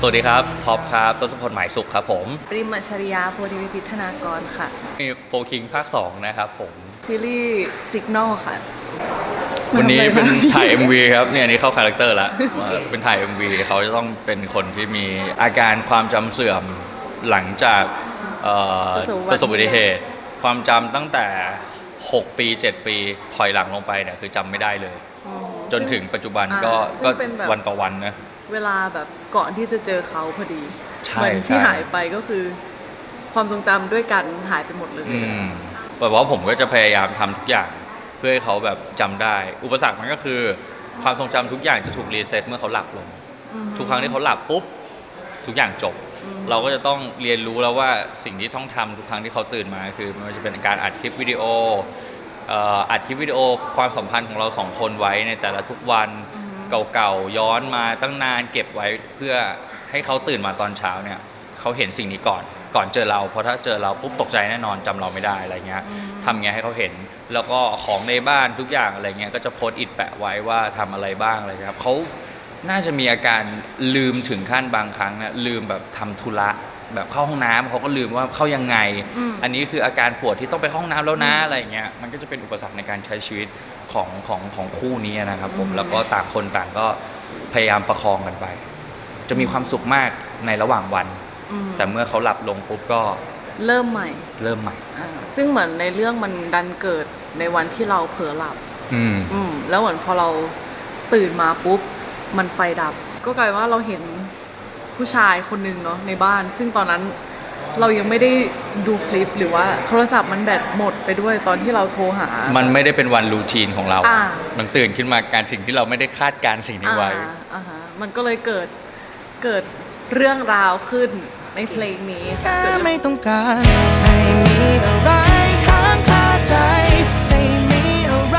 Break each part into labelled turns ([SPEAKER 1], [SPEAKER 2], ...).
[SPEAKER 1] สวัสดีครับท็อปครับต้นสพลหมายสุขครับผม
[SPEAKER 2] ปริมอัจฉริยาโพธิวิพิธนากรค่ะ
[SPEAKER 1] มีโฟคิงภาค 2 นะครับผม
[SPEAKER 2] ซีรีส์สิกนอลค่ะ
[SPEAKER 1] วันนี้เป็น
[SPEAKER 2] มาทำอะไรคะ
[SPEAKER 1] ถ่าย MV ครับเนี่ยอันนี้เข้าคาแรคเตอร์แล้วว่าเป็นถ่าย MV เขาจะต้องเป็นคนที่มีอาการความจำเสื่อมหลังจากเอ่อ
[SPEAKER 2] ประสบอุบัติเหตุ
[SPEAKER 1] ประสบอุบัติเหตุ ความจำตั้งแต่ 6 ปี 7 ปีถอยหลังลงไปเนี่ยคือจำไม่ได้เลย
[SPEAKER 2] อือฮึ
[SPEAKER 1] จนถึงปัจจุบัน
[SPEAKER 2] อ่า
[SPEAKER 1] ก็
[SPEAKER 2] ซึ่ง
[SPEAKER 1] ก็
[SPEAKER 2] เป็นแบบ
[SPEAKER 1] วันต่อวันนะ
[SPEAKER 2] เวลาแบบก่อนที่จะเจอเขาพอดี
[SPEAKER 1] ใช่
[SPEAKER 2] เหมือนที่
[SPEAKER 1] ใช่
[SPEAKER 2] หายไปก็คือ ความทรงจำด้วยกันหายไปหมดเลย
[SPEAKER 1] อืมแบบว่าผมก็จะพยายามทำทุกอย่างเพื่อให้เขาแบบจำได้ อุปสรรคมันก็คือ ความทรงจำทุกอย่างจะถูกรีเซ็ตเมื่อเขาหลับลง
[SPEAKER 2] อือฮึ
[SPEAKER 1] ทุกครั้งที่เขาหลับปุ๊บทุกอย่างจบ
[SPEAKER 2] อืม
[SPEAKER 1] เราก็จะต้องเรียนรู้แล้วว่าสิ่งที่ต้องทำทุกครั้งที่เขาตื่นมาคือมันจะเป็นการอัดคลิปวิดีโอเอ่ออัดคลิปวิดีโอความสัมพันธ์ของเราสองคนไว้ในแต่ละทุกวัน
[SPEAKER 2] อือฮึ
[SPEAKER 1] เก่าๆย้อนมาตั้งนานเก็บไว้เพื่อให้เขาตื่นมาตอนเช้าเนี่ยเขาเห็นสิ่งนี้ก่อนก่อนเจอเราเพราะถ้าเจอเราปุ๊บตกใจแน่นอนจำเราไม่ได้อะไรเงี้ย
[SPEAKER 2] อืม
[SPEAKER 1] ทำไงให้เขาเห็น แล้วก็ของในบ้านทุกอย่างอะไรเงี้ยก็จะโพสต์อิดแปะไว้ว่าทำอะไรบ้างอะไรเงี้ยครับเขาน่าจะมีอาการลืมถึงขั้นบางครั้งนะลืมแบบทำธุระแบบเข้าห้องน้ำเขาก็ลืมว่าเข้ายังไง
[SPEAKER 2] อืม
[SPEAKER 1] อันนี้คืออาการปวดที่ต้องไปเข้าห้องน้ำแล้วนะ
[SPEAKER 2] อืม
[SPEAKER 1] อะไรเงี้ยมันก็จะเป็นอุปสรรคในการใช้ชีวิต ของของของคู่นี้นะครับผม
[SPEAKER 2] อืม
[SPEAKER 1] แล้วก็ต่างคนต่างก็พยายามประคองกันไป จะมีความสุขมากในระหว่างวัน
[SPEAKER 2] อืม
[SPEAKER 1] แต่เมื่อเขาหลับลงปุ๊บก็
[SPEAKER 2] เริ่มใหม่
[SPEAKER 1] เริ่มใหม่
[SPEAKER 2] อ่าซึ่งเหมือนในเรื่องมันดันเกิดในวันที่เราเผลอหลับ
[SPEAKER 1] อืม
[SPEAKER 2] อืมแล้วเหมือนพอเราตื่นมาปุ๊บ มันไฟดับ ก็กลายว่าเราเห็นผู้ชายคนหนึ่งเนาะในบ้าน ซึ่งตอนนั้น เรายังไม่ได้ดูคลิปหรือว่าโทรศัพท์มันแบตหมดไปด้วยตอนที่เราโทรหา
[SPEAKER 1] มันไม่ได้เป็นวันรูทีนของเรา
[SPEAKER 2] อ่า
[SPEAKER 1] มันตื่นขึ้นมาการสิ่งที่เราไม่ได้คาดการณ์สิ่งนี้ไว้
[SPEAKER 2] อ่าอ่าฮะมันก็เลยเกิดเกิดเรื่องราวขึ้นในเพลงนี้
[SPEAKER 3] แค่ไม่ต้องการให้มีอะไรค้างคาใจ ไม่มีอะไร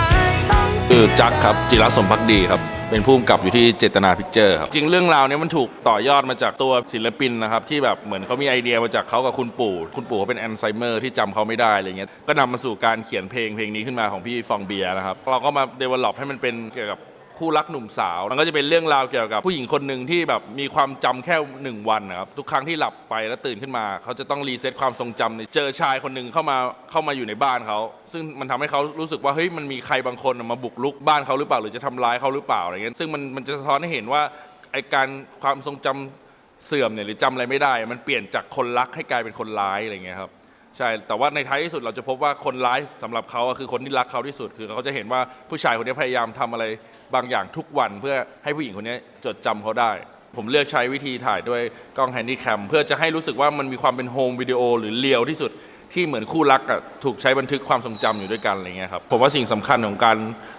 [SPEAKER 3] ต้อง
[SPEAKER 4] คือจักรครับจิรสมพักดีครับ เป็นผู้กำกับอยู่ที่เจตนาพิกเจอร์ครับจริงเรื่องราวเนี้ยมันถูกต่อยอดมาจากตัวศิลปินนะครับที่แบบเหมือนเขามีไอเดียมาจากเขากับคุณปู่ คุณปู่เขาเป็นแอนไซเมอร์ที่จำเขาไม่ได้อะไรเงี้ยก็นำมาสู่การเขียนเพลงเพลงนี้ขึ้นมาของพี่ฟองเบียร์นะครับเราก็มาเดเวล็อปให้มันเป็นเกี่ยวกับ คู่รักหนุ่มสาว มันก็จะเป็นเรื่องราวเกี่ยวกับผู้หญิงคนหนึ่งที่แบบมีความจำแค่หนึ่งวันนะครับทุกครั้งที่หลับไปแล้วตื่นขึ้นมา เขาจะต้องรีเซ็ตความทรงจำในเจอชายคนหนึ่งเข้ามาเข้ามาอยู่ในบ้านเขา ซึ่งมันทำให้เขารู้สึกว่าเฮ้ยมันมีใครบางคนมาบุกรุกบ้านเขาหรือเปล่าหรือจะทำร้ายเขาหรือเปล่าอะไรเงี้ยซึ่งมันมันจะสะท้อนให้เห็นว่าไอการความทรงจำเสื่อมเนี่ยหรือจำอะไรไม่ได้ มันเปลี่ยนจากคนรักให้กลายเป็นคนร้ายอะไรเงี้ยครับ ใช่ แต่ว่าในท้ายที่สุดเราจะพบว่าคนร้ายสำหรับเขาอะคือคนที่รักเขาที่สุด คือเขาจะเห็นว่าผู้ชายคนนี้พยายามทำอะไรบางอย่างทุกวันเพื่อให้ผู้หญิงคนนี้จดจำเขาได้ ผมเลือกใช้วิธีถ่ายด้วยกล้องแฮนดี้แคมเพื่อจะให้รู้สึกว่ามันมีความเป็นโฮมวิดีโอหรือเรียวที่สุดที่เหมือนคู่รักอะถูกใช้บันทึกความทรงจำอยู่ด้วยกันอะไรเงี้ยครับผมว่าสิ่งสำคัญของการ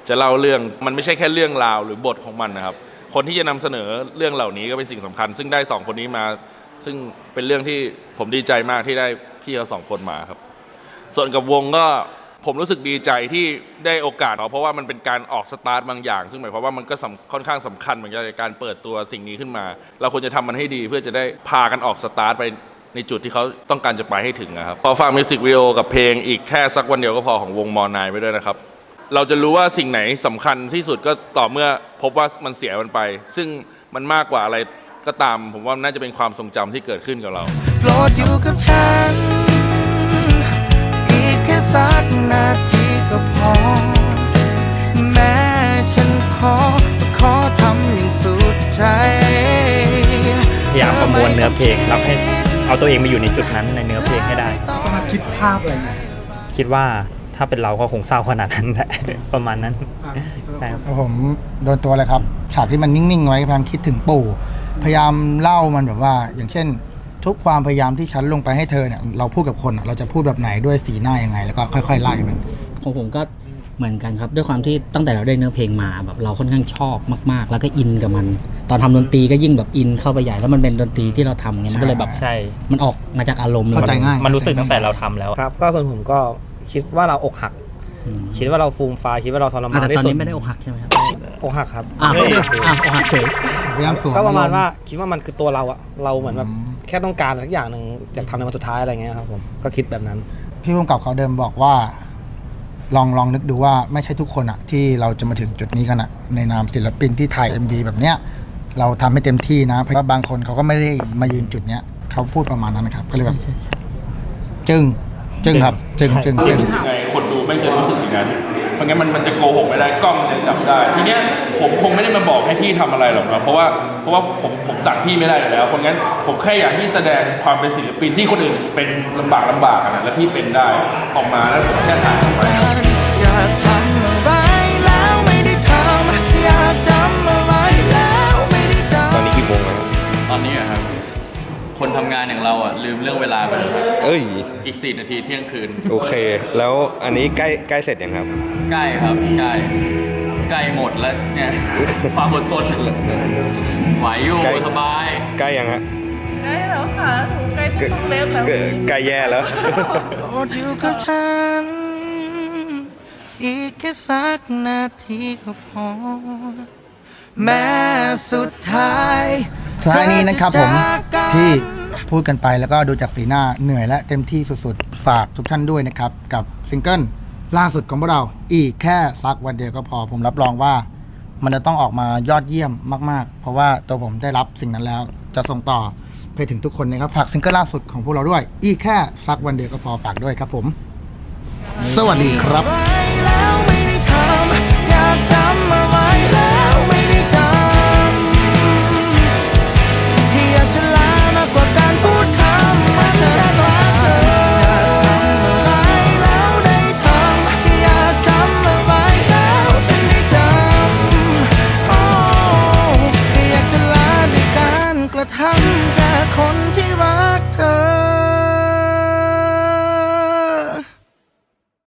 [SPEAKER 4] จะเล่าเรื่องมันไม่ใช่แค่เรื่องราวหรือบทของมันนะครับ คนที่จะนำเสนอเรื่องเหล่านี้ก็เป็นสิ่งสำคัญ ซึ่งได้สองคนนี้มา ซึ่งเป็นเรื่องที่ผมดีใจมากที่ได้ พี่เขาสองคนมาครับ ส่วนกับวงก็ผมรู้สึกดีใจที่ได้โอกาสเพราะว่ามันเป็นการออกสตาร์ทบางอย่าง ซึ่งหมายความว่ามันก็ค่อนข้างสำคัญเหมือนกันในการเปิดตัวสิ่งนี้ขึ้นมา เราควรจะทำมันให้ดีเพื่อจะได้พากันออกสตาร์ทไปในจุดที่เขาต้องการจะไปให้ถึงนะครับพอฟังมิวสิกวิดีโอกับเพลงอีกแค่สักวันเดียวก็พอของวงมอนายไปด้วยนะครับ เราจะรู้ว่าสิ่งไหนสำคัญที่สุดก็ต่อเมื่อพบว่ามันเสียมันไป ซึ่งมันมากกว่าอะไรก็ตาม ผมว่าน่าจะเป็นความทรงจำที่เกิดขึ้นกับเรา
[SPEAKER 3] โปรดอยู่กับฉัน อีกแค่สักนาทีก็พอ แม้ฉันท้อก็ขอทำอย่างสุดใจ
[SPEAKER 5] พยายามประมวลเนื้อเพลงแล้วให้เอาตัวเองมาอยู่ในจุดนั้นในเนื้อเพลงให้ได้
[SPEAKER 6] มาคิดภาพอะไรเงี้ย
[SPEAKER 5] คิดว่าถ้าเป็นเราก็คงเศร้าขนาดนั้นแหละ ประมาณนั้นใช่ครับ
[SPEAKER 6] ผมโดนตัวเลยครับ ฉากที่มันนิ่งๆไว้พยายามคิดถึงปู่ พยายามเล่ามันแบบว่า อย่างเช่น ทุกความพยายามที่ฉันลงไปให้เธอเนี่ยเราพูดกับคนอะเราจะพูดแบบไหนด้วยสีหน้ายังไง แล้วก็ค่อยๆไล่มัน
[SPEAKER 7] ของผมก็เหมือนกันครับ ด้วยความที่ตั้งแต่เราได้เนื้อเพลงมาแบบเราค่อนข้างชอบมากๆ แล้วก็อินกับมัน ตอนทำดนตรีก็ยิ่งแบบอินเข้าไปใหญ่แล้วมันเป็นดนตรีที่เราทำไงมันก็เลยแบบ
[SPEAKER 5] ใช่
[SPEAKER 7] มันออกมาจากอารมณ์เลย
[SPEAKER 6] เข้าใจง่าย
[SPEAKER 5] มันรู้สึกตั้งแต่เราทำแล้ว
[SPEAKER 8] ครับ ก็ส่วนผมก็คิดว่าเราอกหัก
[SPEAKER 7] อืม
[SPEAKER 8] คิดว่าเราฟูมฟายคิดว่าเราทร
[SPEAKER 7] อะ
[SPEAKER 8] มาน
[SPEAKER 7] แต่
[SPEAKER 8] ที่
[SPEAKER 7] ตอน
[SPEAKER 8] สุด
[SPEAKER 7] นี้ไม่ได้อกหักใช่ไหมครับ
[SPEAKER 8] อกหักครับ
[SPEAKER 7] อ้าว
[SPEAKER 5] เฮ้ย
[SPEAKER 7] อ้าวอกหักเฉย
[SPEAKER 6] พยายามสวม
[SPEAKER 8] ก็ประมาณ
[SPEAKER 6] อณ์
[SPEAKER 8] ว่าคิดว่ามันคือตัวเราอะเราเหมือนแบบ
[SPEAKER 6] อืม
[SPEAKER 8] แค่ต้องการสักอย่างหนึ่งอยากทำในวันสุดท้ายอะไรเงี้ยครับผมก็คิดแบบนั้น
[SPEAKER 6] พี่พุ่มกับเขาเดินบอกว่า ลองลองนึกดูว่าไม่ใช่ทุกคนอะที่เราจะมาถึงจุดนี้กันอะในนามศิลปินที่ถ่าย MV แบบเนี้ยเราทำให้เต็มที่นะ เพราะว่าบางคนเขาก็ไม่ได้มายืนจุดเนี้ยเขาพูดประมาณนั้นนะครับก็เลยแบบจึงจึงครับจึงจึงจึง
[SPEAKER 4] ยังไงคนดูไม่จะรู้สึกอย่างนั้น เพราะงั้นมันมันจะโกหกไม่ได้กล้องมันจะจับได้ ทีเนี้ยผมคงไม่ได้มาบอกให้พี่ทำอะไรหรอกนะเพราะว่าเพราะว่าผมผมสั่งพี่ไม่ได้อยู่แล้วเพราะงั้นผมแค่อยากที่แสดงความเป็นศิลปินที่คนอื่นเป็นลำบากลำบากอะนะแล้วพี่เป็นได้ออกมาแล้วผมแค่ถ่ายออกไป
[SPEAKER 3] อยากทำอะไรแล้วไม่ได้ทำอยากจำอะไรแล้วไม่ได้จำ
[SPEAKER 9] ตอนนี้กี่โมงแล้ว
[SPEAKER 1] ตอนนี้อะครับ คนทำงานอย่างเราอะลืมเรื่องเวลาไปเลยครับ
[SPEAKER 9] เอ้ย
[SPEAKER 1] อีก 4 นาทีเที่ยงคืน
[SPEAKER 9] โอเค แล้วอันนี้ใกล้ใกล้เสร็จยังครับ
[SPEAKER 1] ใกล้ครับใกล้ใกล้หมดแล้วเนี่ย ความอดทนไหวอยู่
[SPEAKER 9] ใกล้
[SPEAKER 1] สบาย
[SPEAKER 9] ใกล้ยังฮะ
[SPEAKER 10] ใกล้แล้วค่ะหนูใกล้จะต้องเล็บแล้ว
[SPEAKER 9] ใกล้ใกล้แย่แล้ว
[SPEAKER 3] โปรดอยู่กับฉัน อีกแค่สักนาทีก็พอ แม้สุดท้าย
[SPEAKER 6] สุดท้ายนี้นะครับผม
[SPEAKER 3] เธอจะจากกัน
[SPEAKER 6] ที่ พูดกันไปแล้วก็ดูจากสีหน้าเหนื่อยและเต็มที่สุดๆ ฝากทุกท่านด้วยนะครับ กับซิงเกิลล่าสุดของพวกเราอีกแค่ซักวันเดียวก็พอผมรับรองว่า มันจะต้องออกมายอดเยี่ยมมากๆ เพราะว่าตัวผมได้รับสิ่งนั้นแล้ว จะส่งต่อไปถึงทุกคนนะครับ ฝากซิงเกิลล่าสุดของพวกเราด้วย อีกแค่ซักวันเดียวก็พอฝากด้วยครับผม สวัสดีครับ